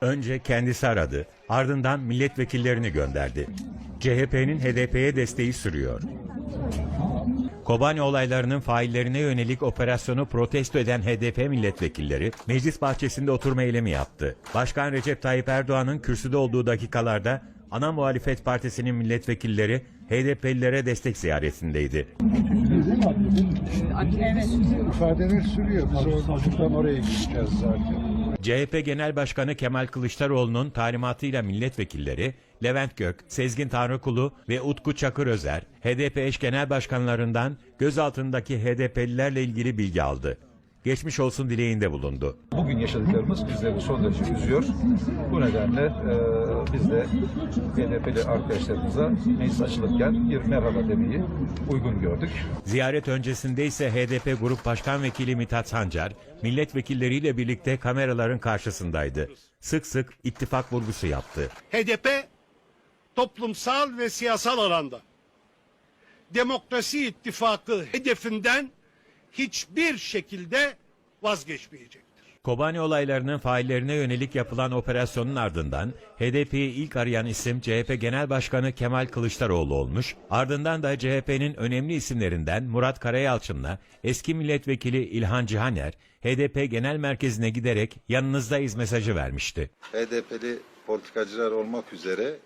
Önce kendisi aradı, ardından milletvekillerini gönderdi. CHP'nin HDP'ye desteği sürüyor. Kobani olaylarının faillerine yönelik operasyonu protesto eden HDP milletvekilleri meclis bahçesinde oturma eylemi yaptı. Başkan Recep Tayyip Erdoğan'ın kürsüde olduğu dakikalarda ana muhalefet partisinin milletvekilleri HDP'lilere destek ziyaretindeydi. İfadeler sürüyor. Biz oradan oraya gideceğiz zaten. CHP Genel Başkanı Kemal Kılıçdaroğlu'nun talimatıyla milletvekilleri Levent Gök, Sezgin Tanrıkulu ve Utku Çakır Özer, HDP eş genel başkanlarından gözaltındaki HDP'lilerle ilgili bilgi aldı. Geçmiş olsun dileğinde bulundu. Bugün yaşadıklarımız bizleri son derece üzüyor. Bu nedenle e, biz de HDP'li arkadaşlarımıza meclis açılırken bir merhaba demeyi uygun gördük. Ziyaret öncesinde ise HDP Grup Başkan Vekili Mithat Sancar, milletvekilleriyle birlikte kameraların karşısındaydı. Sık sık ittifak vurgusu yaptı. HDP toplumsal ve siyasal alanda demokrasi ittifakı hedefinden hiçbir şekilde vazgeçmeyecektir. Kobani olaylarının faillerine yönelik yapılan operasyonun ardından HDP'yi ilk arayan isim CHP Genel Başkanı Kemal Kılıçdaroğlu olmuş, ardından da CHP'nin önemli isimlerinden Murat Karayalçın'la eski milletvekili İlhan Cihaner, HDP Genel Merkezi'ne giderek yanınızdayız mesajı vermişti. HDP'li politikacılar olmak üzere